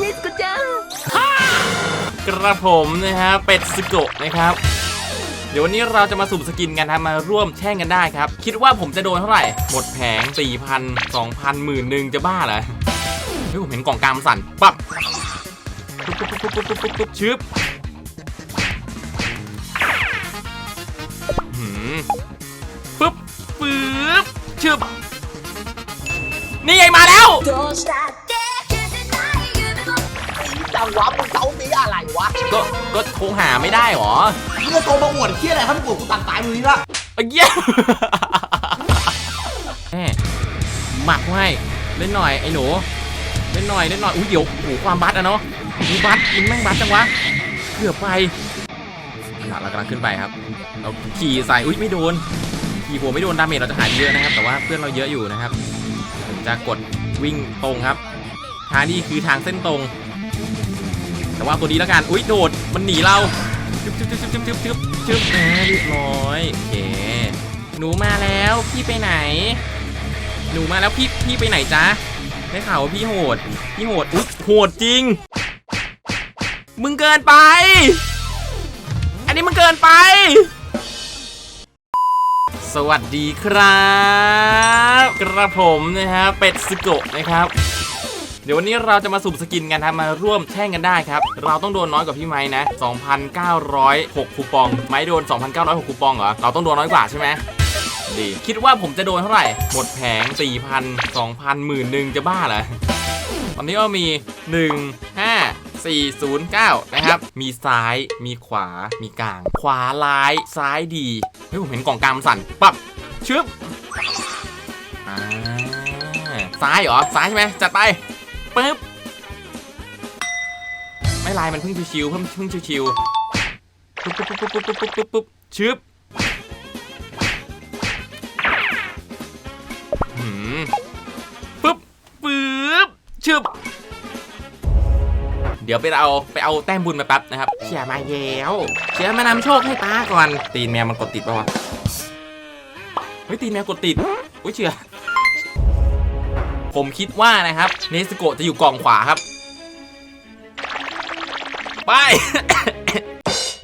นสโกจังกระผมนะฮะเป็ดสโกะนะครับ เดี๋ยววันนี้เราจะมาสุ่มสกินกันทำมาร่วมแช่งกันได้ครับ คิดว่าผมจะโดนเท่าไหร่ หมดแผง 4,000 2,000หมื่นหนึ่งจะบ้าเหรอเฮ้ยผมเห็นกล่องกามสั่นปั๊บชึ้บปุ๊บปุ๊บชึบปึ๊บปึ๊บชึบนี่ไงมาแล้ว จังวะมึงเซาซีอะไรวะก็ก็โทรหาไม่ได้หรอมึงจะโทรมาอวดเที่ยอะไรถ้ามึงอวดกูตัดสายมือนี้ละไอ้เหี้ยแม่หมักให้เล่นหน่อยไอ้หนูเล่นหน่อยเล่นหน่อยอุ้ยเดี๋ยวโอ้โหความบัสอะเนาะมึงบัสมึงแม่งบัสจังวะเกือบไปเอาล่ะเรากำลังขึ้นไปครับ เราขี่ใส่อุ้ยไม่โดนขี่หัวไม่โดนดาเมจเราจะหายเยอะนะครับ แต่ว่าเพื่อนเราเยอะอยู่นะครับผมจะกดวิ่งตรงครับทางนี้คือทางเส้นตรง แต่ว่าตัวนี้แล้วกัน อุ้ยโดด มันหนีเราจึ๊บจึ๊บจึ๊บจึ๊บจึ๊บจึ๊บจึ๊บอ่าเรียบร้อยโอเค หนูมาแล้วพี่ไปไหน หนูมาแล้วพี่พี่ไปไหนจ๊ะได้ข่าวว่าพี่โหด พี่โหด อุ๊ยโหดจริง มึงเกินไป อันนี้มึงเกินไป สวัสดีครับ กระผมนะฮะเป็ดสโกะนะครับ เดี๋ยววันนี้เราจะมาสุ่มสกินกันครับมาร่วมแช่งกันได้ครับ เราต้องโดนน้อยกว่าพี่ไม้นะ 2,906 คูปอง ไม้โดน 2,906 คูปองเหรอ เราต้องโดนน้อยกว่าใช่ไหมดี คิดว่าผมจะโดนเท่าไหร่ หมดแผง 4,000 2,000หมื่นหนึ่งจะบ้าเหรอ ตอนนี้ก็มี 1 5 4 0 9 นะครับ มีซ้าย มีขวา มีกลาง ขวาร้าย ซ้ายดี เฮ้ย ผมเห็นกล่องกลางมันสั่น ปับชึบอ่าซ้ายเหรอ ซ้ายใช่ไหมจัดไป ปึ๊บไม่ลายมันเพิ่งชิวๆเพิ่งเพิ่งชิวๆปุ๊บปุ๊บปุ๊บปุ๊บปุ๊บปุ๊บปุ๊บชึบปึ๊บปึ๊บชึบเดี๋ยวไปเอาไปเอาแต้มบุญมาแป๊บนะครับเชียร์มาแล้วเชียร์มานำโชคให้ป้าก่อน ตีนแมวมันกดติดป่าวะเฮ้ยตีนแมวกดติดอุ้ยเชียร์ ผมคิดว่านะครับเนสโกะจะอยู่กล่องขวาครับ ไป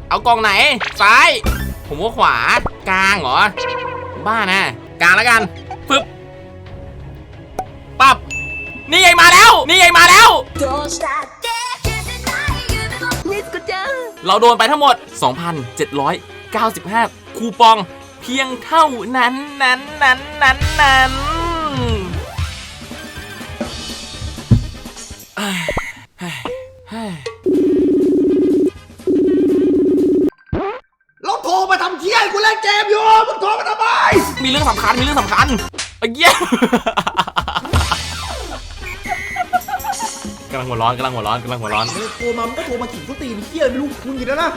เอากล่องไหน ซ้าย ผมว่าขวากลางเหรอ บ้านะกลางแล้วกันปึ๊บปับนี่ไงมาแล้ว นี่ไงมาแล้วเราโดนไปทั้งหมด 2,795 คูปองเพียงเท่านั้นนั้นนั้นนั้นนั้น เอ้ยเฮ้ยเฮ้ยเราโทรมาทำเที่ยกูเล่นเกมอยู่มึงโทรมาทำไม มีเรื่องสำคัญ มีเรื่องสำคัญไอ้เหี้ยกำลังหัวร้อนกำลังหัวร้อนกำลังหัวร้อนเออโทรมามึงก็โทรมาขิงกูตีนเที่ยไม่รู้มึงอยู่แล้วนะ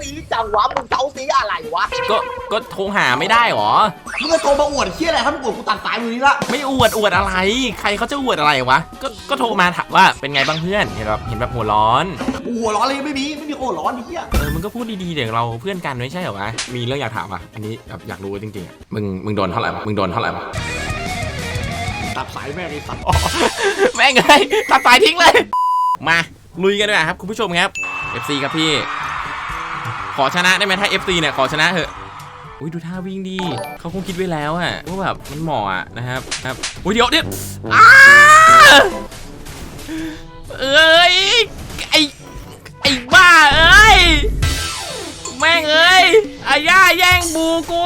ซีจังวะ มึงเซาซีอะไรวะก็ก็โทรหาไม่ได้หรอมึงจะโทรมาอวดเที่ยอะไรถ้ามึงอวดกูตัดสายมือนี้ละไม่อวดอวดอะไร ใครเขาจะอวดอะไรวะก็ก็โทรมาถามว่าเป็นไงบ้างเพื่อนเห็นแบบเห็นแบบหัวร้อนกูหัวร้อนเลยไม่มีไม่มีโคร้อนไอ้เที่ยเออมึงก็พูดดีๆเดี๋ยวเราเพื่อนกันไม่ใช่เหรอวะมีเรื่องอยากถามอะอันนี้แบบอยากรู้จริงๆอะมึงมึงโดนเท่าไหร่วะมึงโดนเท่าไหร่วะตัดสายแม่งไอ้สัตว์แม่งเลยตัดสายทิ้งเลย มาลุยกันดีกว่าครับคุณผู้ชมครับ FC ครับพี่ ขอชนะได้ไหมถ้า FC เนี่ยขอชนะเถอะอุ้ยดูท่าวิ่งดีเขาคงคิดไว้แล้วอะว่าแบบมันเหมาะอะนะครับครับอุ้ยเดี๋ยวเดี๋ยวอ้าเอ้ยไอไอบ้าเอ้ยแม่งเอ้ยอาย่าแย่งบูกู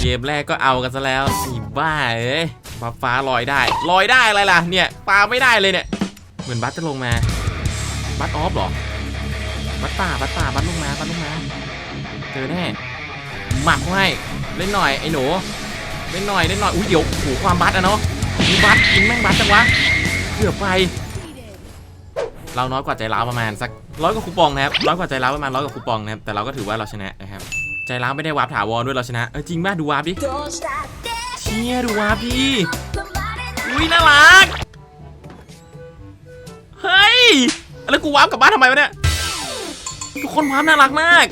เกมแรกก็เอากันซะแล้วไอ้บ้าเอ้ยฟ้าฟ้าลอยได้ลอยได้อะไรล่ะเนี่ยปลาไม่ได้เลยเนี่ยเหมือนบัสจะลงมาบัสออฟหรอ บัตตาบัตตาบัตลุงมาบัตลุงมาเจอแน่หมักให้เล่นหน่อยไอ้หนูเล่นหน่อยเล่นหน่อยอุ้ยเดี๋ยวขู่ความบัตอะเนาะมีบัตกินแม่งบัตจังวะเกือบไปเราน้อยกว่าใจร้าวประมาณสักร้อยกว่าคูปองนะครับร้อยกว่าใจร้าวประมาณร้อยกว่าคูปองนะครับแต่เราก็ถือว่าเราชนะนะครับใจร้าวไม่ได้วาร์ปถาวรด้วยเราชนะเออจริงป่ะดูวาร์ปดิเชี่ยดูวาร์ปดิอุ้ยน่ารักเฮ้ยแล้วกูวาร์ปกลับบ้านทำไมวะเนี่ย ทุกคนวาร์ปน่ารักมาก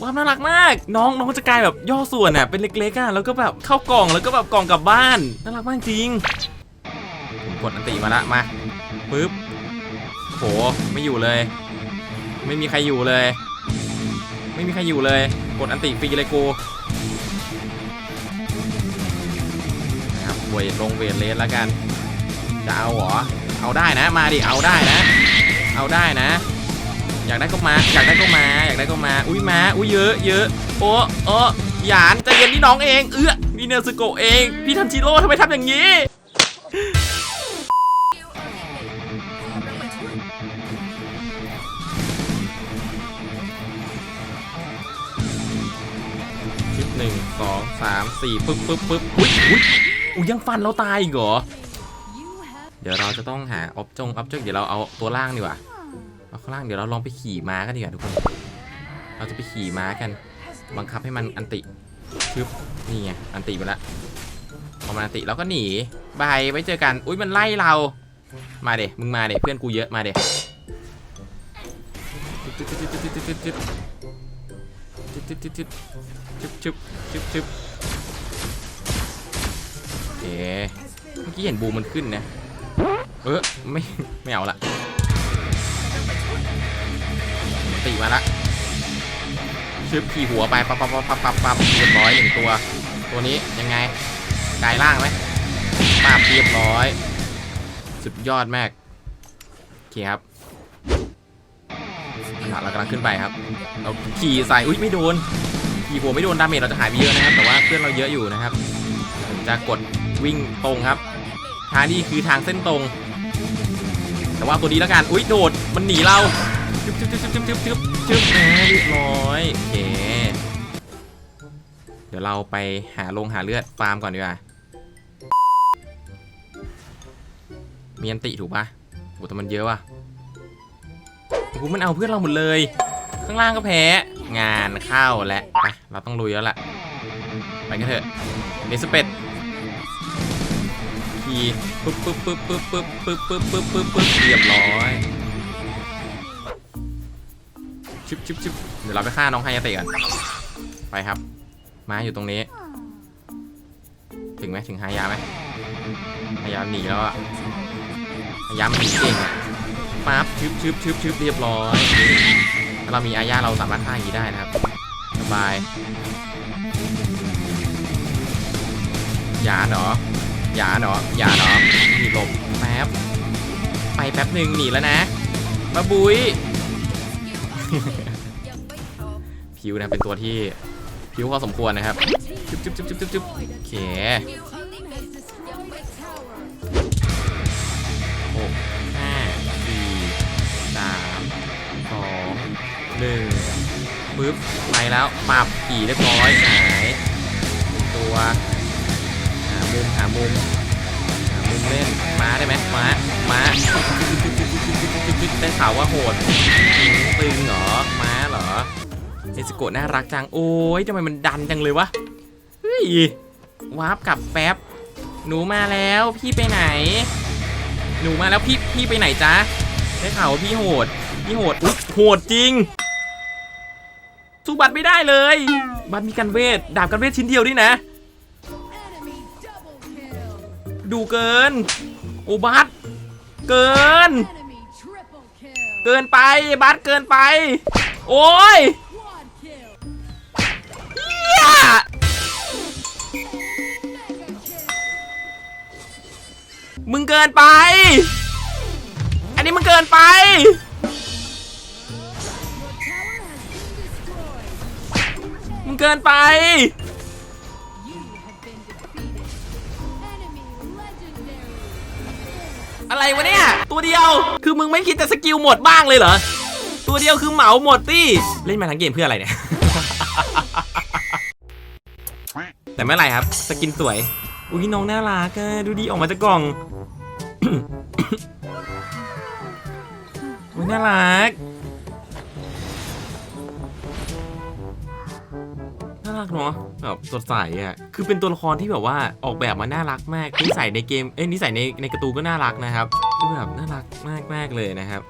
วาร์ปน่ารักมาก น้องน้องจะกลายแบบย่อส่วนอะเป็นเล็กๆอะแล้วก็แบบเข้ากล่องแล้วก็แบบกล่องกลับบ้านน่ารักมากจริงกดอันติมาละมาปึ๊บโหไม่อยู่เลย ไม่มีใครอยู่เลย ไม่มีใครอยู่เลย กดอันติฟรีเลยกูนะครับเวทลงเวทเลสแล้วกันจะเอาหรอเอาได้นะมาดิเอาได้นะ เอาได้นะ อยากได้ก็มา อยากได้ก็มา อยากได้ก็มา อุ้ยมาอุ้ยเยอะเยอะโอ้โอ้หยานใจเย็นนี่น้องเอง เอื้อนี่เนสโกเอง พี่ทันจิโร่ทำไมทำอย่างนี้ ชิปหนึ่งสองสามสี่ปึ๊บปึ๊บปึ๊บอุ้ยอุ้ยอุ้ยยังฟันเราตายอีกเหรอ เดี๋ยวเราจะต้องหาออบจงออบจกเดี๋ยวเราเอาตัวล่างดีกว่าางล่างเดี๋ยวเราลองไปขี่ม้ากันดีกว่าทุกคน เราจะไปขี่ม้ากัน บังคับให้มันอันติชึบนี่ไงอันติไปแล้วพอมันอันติเราก็หนีบายไว้เจอกัน อุ้ยมันไล่เรา มาเดะมึงมาเดี๋ยวเพื่อนกูเยอะมาเดี๋ยวชึบชึบชึบเอ๋เมื่อกี้เห็นบูมันขึ้นนะ เออไม่ไม่เอาละ ตีมาละชึบขี่หัวไปปั๊บปั๊บปับปับปับปับเรียบร้อยหนึ่งตัว ตัวนี้ยังไงกายล่างไหมปั๊บเรียบร้อย สุดยอดมากโอเคครับเอาล่ะเรากำลังขึ้นไปครับ เราขี่ใส่อุ้ยไม่โดน ขี่หัวไม่โดนดาเมจเราจะหายไปเยอะนะครับ แต่ว่าเพื่อนเราเยอะอยู่นะครับ จะกดวิ่งตรงครับ ทางนี้คือทางเส้นตรง ว่าตัวนี้แล้วกัน อุ้ยโดด มันหนีเราจึ๊บจึ๊บจึ๊บจึ๊บจึ๊บจึ๊บจึ๊บเรียบร้อยโอเค เดี๋ยวเราไปหาลงหาเลือดฟาร์มก่อนดีกว่า มีอันติถูกปะโอ้แต่มันเยอะว่ะโอ้โหมันเอาเพื่อนเราหมดเลย ข้างล่างก็แพ้ งานเข้าแล้วเราต้องลุยแล้วล่ะ ไปกันเถอะเดสเปด ทีปึ๊บปึ๊บปึ๊บปึ๊บปึ๊บปึ๊บปึ๊บปึ๊บปึ๊บปึ๊บเรียบร้อยชิบชิบชิบเดี๋ยวเราไปฆ่าน้องไฮยาเตะกันไปครับ มาอยู่ตรงนี้ ถึงไหมถึงไฮยาไหมไฮยาหนีแล้วอะไฮยาหนีเก่งอะปั๊บชึบชึบชึบชึบเรียบร้อยถ้าเรามีอาญาเราสามารถฆ่าอย่างนี้ได้นะครับสบายยานเหรอ อย่าเนาะอย่าเนาะหนีหลบแป๊บไปแป๊บหนึ่งหนีแล้วนะมาบุยพิวนะเป็นตัวที่พิวพอสมควรนะครับจุ๊บจุ๊บจุ๊บจุ๊บจุ๊บโอเคหกห้าสี่สามสองหนึ่งปึ๊บไปแล้วปรับขี่เรียบร้อยหายตัว หามุมหามุมเล่นม้าได้ไหมม้าม้าได้ข่าวว่าโหดตึงเหรอม้าเหรอเอสโกะน่ารักจัง โอ้ยทำไมมันดันจังเลยวะเฮ้ยวาร์ปกลับแป๊บ หนูมาแล้วพี่ไปไหน หนูมาแล้วพี่พี่ไปไหนจ๊ะได้ข่าวว่าพี่โหด พี่โหดอุ๊ยโหดจริงสู้บัตรไม่ได้เลย บัตรมีกันเวท ดาบกันเวทชิ้นเดียวด้วยนะ ดูเกิน โอ้บัสเกิน เกินไปบัสเกินไป โอ้ยมึงเกินไป อันนี้มึงเกินไป มึงเกินไป อะไรวะเนี่ย ตัวเดียวคือมึงไม่คิดจะสกิลหมดบ้างเลยเหรอ ตัวเดียวคือเหมาหมดตี้เล่นมาทั้งเกมเพื่ออะไรเนี่ย แต่ไม่เป็นไรครับ สกินสวย อุ้ยน้องน่ารักอะดูดีออกมาจากกล่องอุ้ยน่ารักากเนาะแบบสดใสอะคือเป็นตัวละครที่แบบว่าออกแบบมาน่ารักมากนิสัยในเกมเอ้ยนิสัยในในการ์ตูนก็น่ารักนะครับคือแบบน่ารักมากมากเลยนะครับ